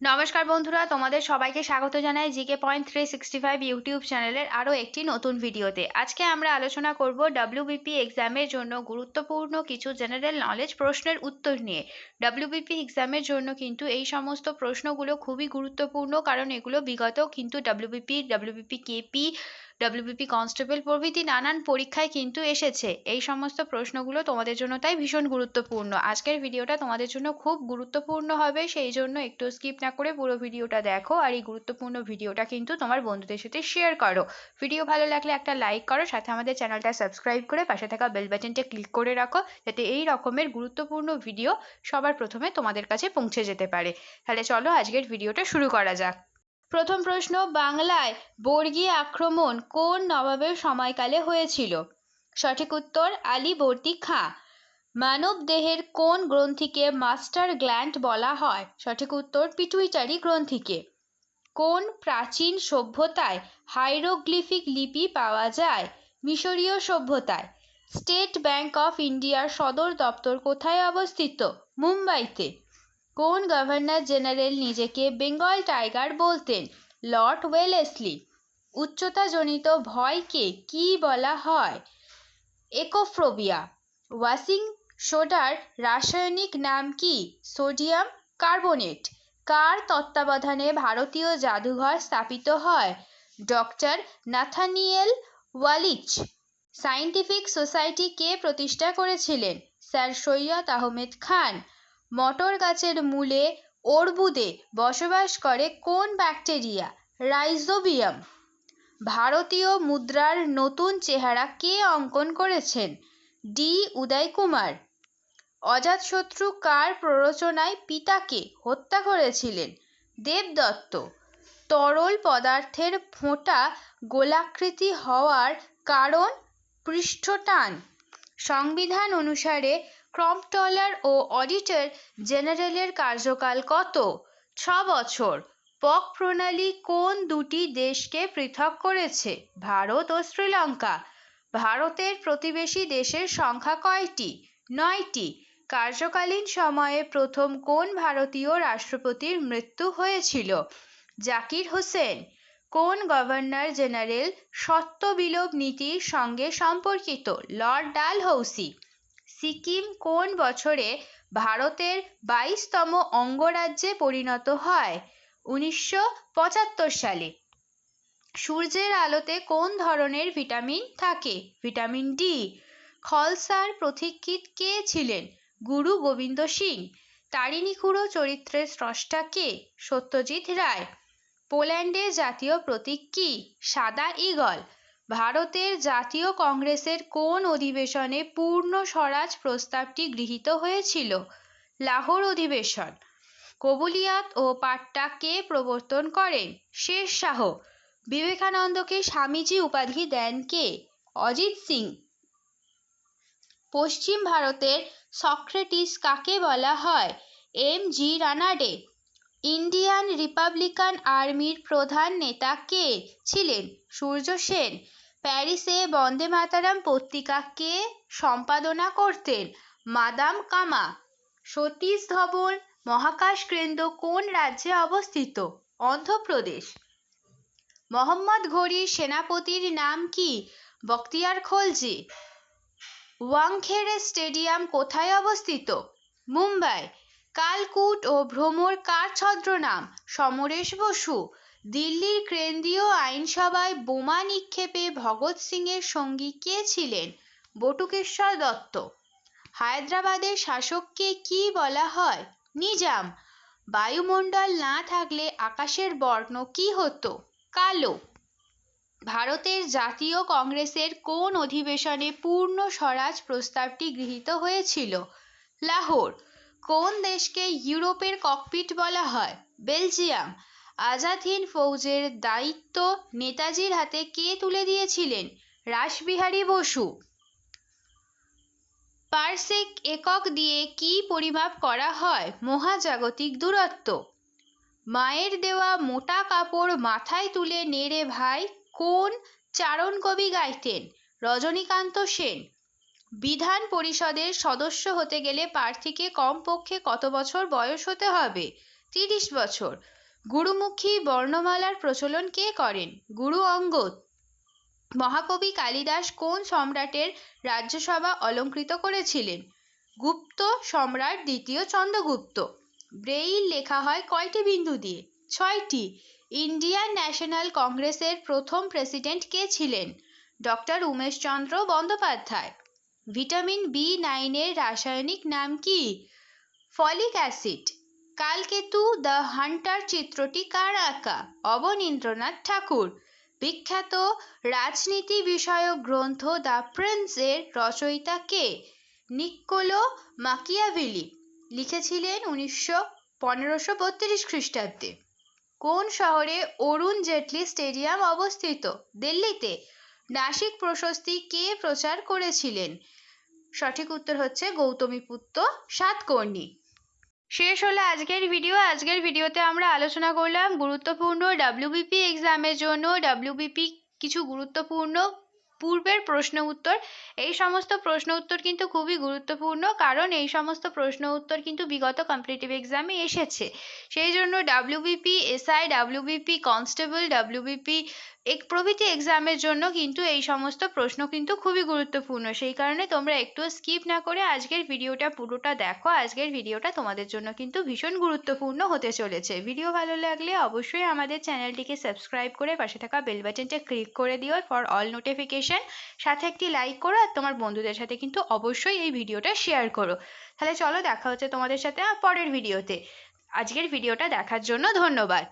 নমস্কার বন্ধুরা, তোমাদের সবাইকে স্বাগত জানাই GK point three sixty five YouTube চ্যানেলের আরও একটি নতুন ভিডিওতে। আজকে আমরা আলোচনা করব ডাব্লিউবিপি এক্সামের জন্য গুরুত্বপূর্ণ কিছু জেনারেল নলেজ প্রশ্নের উত্তর নিয়ে। ডাব্লিউবিপি এক্সামের জন্য কিন্তু এই সমস্ত প্রশ্নগুলো খুবই গুরুত্বপূর্ণ, কারণ এগুলো বিগত কিন্তু WBP WBP KP WBP constable প্রভৃতি নানান পরীক্ষায় কিন্তু এসেছে। এই সমস্ত প্রশ্নগুলো তোমাদের জন্য তাই ভীষণ গুরুত্বপূর্ণ। আজকের ভিডিওটা তোমাদের জন্য খুব গুরুত্বপূর্ণ হবে, সেই জন্য একটু স্কিপ না করে পুরো ভিডিওটা দেখো আর এই গুরুত্বপূর্ণ ভিডিওটা কিন্তু তোমার বন্ধুদের সাথে শেয়ার করো। ভিডিও ভালো লাগলে একটা লাইক করো, সাথে আমাদের চ্যানেলটা সাবস্ক্রাইব করে পাশে থাকা বেল বাটনটা ক্লিক করে রাখো, যাতে এই রকমের গুরুত্বপূর্ণ ভিডিও সবার প্রথমে তোমাদের কাছে পৌঁছে যেতে পারে। তাহলে চলো আজকের ভিডিওটা শুরু করা যাক। প্রথম প্রশ্ন, বাংলায় বর্গী আক্রমণ কোন নবাবের সময়কালে হয়েছিল? সঠিক উত্তর আলীবর্দী খাঁ। মানব দেহের কোন গ্রন্থিকে মাস্টার গ্ল্যান্ড বলা হয়? সঠিক উত্তর, পিটুইটারি গ্রন্থিকে। কোন প্রাচীন সভ্যতায় হাইরোগ্লিফিক লিপি পাওয়া যায়? মিশরীয় সভ্যতায়। স্টেট ব্যাংক অফ ইন্ডিয়ার সদর দপ্তর কোথায় অবস্থিত? মুম্বাইতে। কোন গভর্নর জেনারেল নিজেকে বেঙ্গল টাইগার বলতেন? Lord Wellesley. উচ্চতাজনিত ভয়কে কি বলা হয়? একোফ্রোবিয়া। ওয়াশিং সোডার রাসায়নিক নাম কি? Sodium carbonate. কার তত্ত্বাবধানে ভারতীয় জাদুঘর স্থাপিত হয়? Doctor Nathaniel Wallich. Scientific society কে প্রতিষ্ঠা করেছিলেন? স্যার সৈয়দ আহমেদ খান। মটর গাছের মূলে অর্বুদে বসবাস করে কোন ব্যাকটেরিয়া? রাইজোবিয়াম। ভারতীয় মুদ্রার নতুন চেহারা কে অঙ্কন করেছেন? ডি. উদয় কুমার অজাতশত্রু কার প্ররোচনায় পিতাকে হত্যা করেছিলেন? দেবদত্ত। তরল পদার্থের ফোঁটা গোলাকৃতি হওয়ার কারণ? পৃষ্ঠটান। সংবিধান অনুসারে ক্রম্পটলার ও অডিটর জেনারেলের কার্যকাল কত? ছ বছর। পক প্রণালী কোন দুটি দেশকে পৃথক করেছে? ভারত ও শ্রীলঙ্কা। ভারতের প্রতিবেশী দেশের সংখ্যা কয়টি? নয়টি। কার্যকালীন সময়ে প্রথম কোন ভারতীয় রাষ্ট্রপতির মৃত্যু হয়েছিল? জাকির হোসেন। কোন গভর্নর জেনারেল সত্য বিলোপ নীতির সঙ্গে সম্পর্কিত? লর্ড ডালহৌসি। সিকিম কোন বছরে ভারতের বাইশতম অঙ্গরাজ্যে পরিণত হয়? উনিশশো পঁচাত্তর সালে। সূর্যের আলোতে কোন ধরনের ভিটামিন থাকে? Vitamin D. খলসার প্রতীক্ষিত কে ছিলেন? গুরু গোবিন্দ সিং। তারিণী খুড়ো চরিত্রের স্রষ্টা কে? সত্যজিৎ রায়। পোল্যান্ডের জাতীয় প্রতীক কি? সাদা ইগল ভারতের জাতীয় কংগ্রেসের কোন অধিবেশনে পূর্ণ স্বরাজ প্রস্তাবটি গৃহীত হয়েছিল? লাহোর অধিবেশন। কবুলিয়াত ও পাট্টা কে প্রবর্তন করেন? শেষ শাহ। বিবেকানন্দকে স্বামীজি উপাধি দেন কে? অজিত সিং। পশ্চিম ভারতের সক্রেটিস কাকে বলা হয়? M G Ranade. Indian Republican আর্মির প্রধান নেতা কে ছিলেন? সূর্য সেন। প্যারিসে বন্দে মাতারাম পত্রিকা কে সম্পাদনা করতেন মাদাম কামা। সতীশ ধবন, মহাকাশ কেন্দ্র কোন রাজ্যে অবস্থিত? অন্ধ্রপ্রদেশ। মোহাম্মদ ঘড়ির সেনাপতির নাম কি? বখতিয়ার খলজি। ওয়াংখেড়ে স্টেডিয়াম কোথায় অবস্থিত? মুম্বাই। কালকুট ও ভ্রমর কার ছদ্মনাম? সমরেশ বসু। দিল্লির কেন্দ্রীয় আইনসভায় বোমা নিক্ষেপে ভগৎ সিংয়ের সঙ্গী কে ছিলেন? বটুকেশ্বর দত্ত। হায়দ্রাবাদের শাসককে কি বলা হয়? নিজাম। বায়ুমণ্ডল না থাকলে আকাশের বর্ণ কি হতো? কালো। ভারতের জাতীয় কংগ্রেসের কোন অধিবেশনে পূর্ণ স্বরাজ প্রস্তাবটি গৃহীত হয়েছিল? লাহোর। কোন দেশকে ইউরোপের ককপিট বলা হয়? বেলজিয়াম। আজাদ হিন্দ ফৌজের দায়িত্ব নেতাজির হাতে কে তুলে দিয়েছিলেন? রাসবিহারী বসু। পার্সেক একক দিয়ে কি পরিমাপ করা হয়? মহাজাগতিক দূরত্ব। মায়ের দেওয়া মোটা কাপড় মাথায় তুলে নেড়ে ভাই কোন চারণ কবি গাইতেন? রজনীকান্ত সেন। বিধান পরিষদের সদস্য হতে গেলে প্রার্থীকে কমপক্ষে কত বছর বয়স হতে হবে? তিরিশ বছর। গুরুমুখী বর্ণমালার প্রচলন কে করেন? গুরু অঙ্গদ। মহাকবি কালিদাস কোন সম্রাটের রাজ্যসভা অলঙ্কৃত করেছিলেন? গুপ্ত সম্রাট দ্বিতীয় চন্দ্রগুপ্ত। ব্রেইল লেখা হয় কয়টি বিন্দু দিয়ে? ছয়টি। ইন্ডিয়ান ন্যাশনাল কংগ্রেসের প্রথম প্রেসিডেন্ট কে ছিলেন? Doctor Umeshchandra Bandyopadhyay. Vitamin B নাইনের রাসায়নিক নাম কি? Folic acid. Kalketu the hunter চিত্রটি কার আঁকা? অবনীন্দ্রনাথ ঠাকুর। বিখ্যাত রাজনীতি বিষয়ক গ্রন্থ দ্য প্রিন্স এর রচয়িতা কে? নিক্কোলো মাকিয়াভেলি। লিখেছিলেন উনিশশো পনেরোশো বত্রিশ খ্রিস্টাব্দে। কোন শহরে অরুণ জেটলি স্টেডিয়াম অবস্থিত? দিল্লিতে। নাসিক প্রশস্তি কে প্রচার করেছিলেন? সঠিক উত্তর হচ্ছে গৌতমীপুত্র সাতকর্ণী। শেষ হলো আজকের ভিডিও আজকের ভিডিওতে আমরা আলোচনা করলাম গুরুত্বপূর্ণ ডাব্লিউবিপি এক্সামের জন্য। ডাব্লিউবিপি কিছু গুরুত্বপূর্ণ পূর্বের প্রশ্ন উত্তর। এই সমস্ত প্রশ্ন উত্তর কিন্তু খুবই গুরুত্বপূর্ণ কারণ এই সমস্ত প্রশ্ন উত্তর কিন্তু বিগত কম্পিটিটিভ এক্সামে এসেছে। সেই জন্য WBP SI WBP constable WBP এক প্রভৃতি এক্সামের জন্য কিন্তু এই সমস্ত প্রশ্ন কিন্তু খুবই গুরুত্বপূর্ণ। সেই কারণে তোমরা একটু স্কিপ না করে আজকের ভিডিওটা পুরোটা দেখো। আজকের ভিডিওটা তোমাদের জন্য কিন্তু ভীষণ গুরুত্বপূর্ণ হতে চলেছে। ভিডিও ভালো লাগলে অবশ্যই আমাদের চ্যানেলটিকে সাবস্ক্রাইব করে পাশে থাকা বেল বাটনটা ক্লিক করে দিও ফর অল নোটিফিকেশন সাথে একটি লাইক করো আর তোমার বন্ধুদের সাথে কিন্তু অবশ্যই এই ভিডিওটা শেয়ার করো। তাহলে চলো দেখা হচ্ছে তোমাদের সাথে পরের ভিডিওতে আজকের ভিডিওটা দেখার জন্য ধন্যবাদ।